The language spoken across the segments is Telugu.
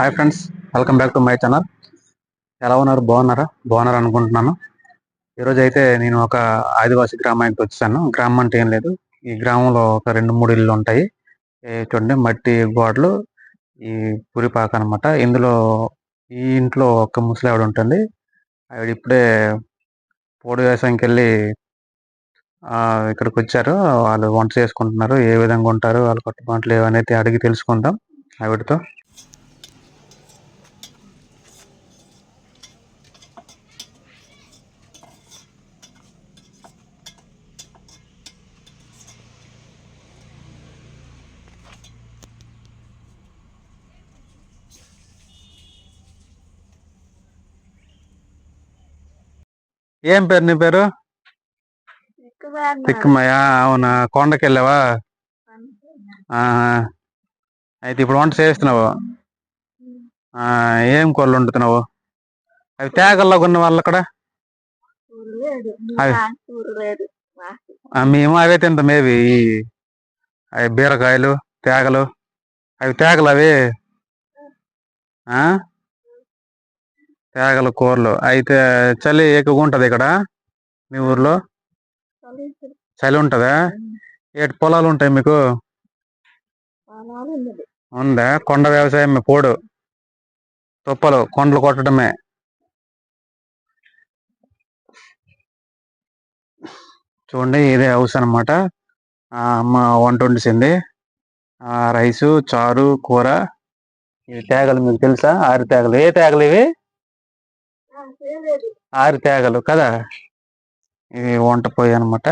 Hi friends welcome back to my channel ఎలా ఉన్నారు? బాగున్నారా? బాగున్నారు అనుకుంటున్నాను. ఈరోజు అయితే నేను ఒక ఆదివాసీ గ్రామానికి వచ్చాను. గ్రామం అంటే ఏం లేదు. ఈ గ్రామంలో ఒక రెండు మూడు ఇల్లు ఉంటాయి. చూడండి మట్టి గోడలు ఈ పురిపాక అన్నమాట. ఇందులో ఈ ఇంట్లో ఒక ముసలావిడ ఉంటుంది. ఆవిడ ఇప్పుడే పోడు వ్యవసాయంకి వెళ్ళి ఇక్కడికి వచ్చారు. వాళ్ళు వంట చేసుకుంటున్నారు. ఏ విధంగా ఉంటారు? వాళ్ళ కట్టుబాట్లు ఏవనేది అడిగి తెలుసుకుందాం ఆవిడతో. ఏం పేరు నీ పేరు? తిక్కమయ్య. అవునా? కొండకి వెళ్ళావా. అయితే ఇప్పుడు వంట చేస్తున్నావు. ఏం కూరలు వండుతున్నావు? అవి తేగల్లో ఉన్న వాళ్ళు అక్కడ? మేము అవే తింటాం మేవి అవి బీరకాయలు తేగలు. అవి తేగలు అవి. ఆ? తేగల కూరలు. అయితే చలి ఎక్కువగా ఉంటది ఇక్కడ మీ ఊర్లో? చలి ఉంటదా? ఏటి పొలాలు ఉంటాయి మీకు? ఉందా? కొండ వ్యవసాయం పోడు. తుప్పలు కొండలు కొట్టడమే. చూడండి ఇదే హౌస్ అన్నమాట. ఆ అమ్మ వంట వండిసింది. రైసు చారు కూర ఈ తేగలు మీకు తెలుసా? ఆరు తేగలు. ఏ తేగలు ఇవి? ఆరు తేగలు కదా? ఇవి వంట పొయ్యి అనమాట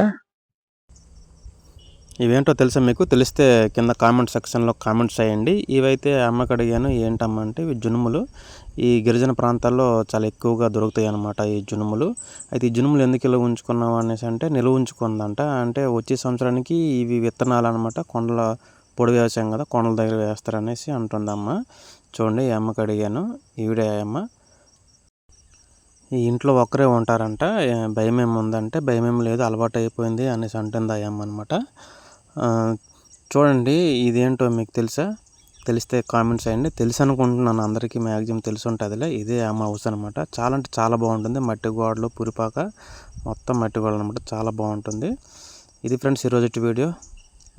ఇవేంటో తెలుసా మీకు? తెలిస్తే కింద కామెంట్ సెక్షన్లో కామెంట్స్ చేయండి. ఇవైతే అమ్మకి అడిగాను ఏంటమ్మా? అంటే ఇవి జునుములు. ఈ గిరిజన ప్రాంతాల్లో చాలా ఎక్కువగా దొరుకుతాయి అన్నమాట ఈ జునుములు. అయితే ఈ జునుములు ఎందుకు ఇలా ఉంచుకున్నాం అనేసి అంటే నిల్వ ఉంచుకుందంట. అంటే వచ్చే సంవత్సరానికి ఇవి విత్తనాలు అనమాట కొండల పొడి వ్యవసాయం కదా కొండల దగ్గర వేస్తారనేసి అంటుంది చూడండి ఈ అమ్మకి అడిగాను. ఈవిడే అమ్మ. ఈ ఇంట్లో ఒక్కరే ఉంటారంట. భయం ఏమి ఉందంటే భయం ఏం లేదు అలవాటు అయిపోయింది అనేసి అంటుంది ఆ అనమాట చూడండి ఇదేంటో మీకు తెలుసా? తెలిస్తే కామెంట్స్ చేయండి. తెలుసు అనుకుంటున్నాను అందరికీ మ్యాక్సిమం తెలిసి ఉంటుందిలే. ఇదే అమ్మ హౌస్ అనమాట చాలా అంటే చాలా బాగుంటుంది. మట్టి గోడలు పురిపాక మొత్తం మట్టి గోడలు అనమాట చాలా బాగుంటుంది. ఇది ఫ్రెండ్స్ ఈరోజు వీడియో.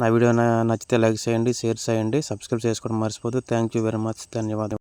నా వీడియో నచ్చితే లైక్ చేయండి షేర్ చేయండి సబ్స్క్రైబ్ చేసుకోవడం మర్చిపోదు థ్యాంక్ యూ వెరీ మచ్. ధన్యవాదాలు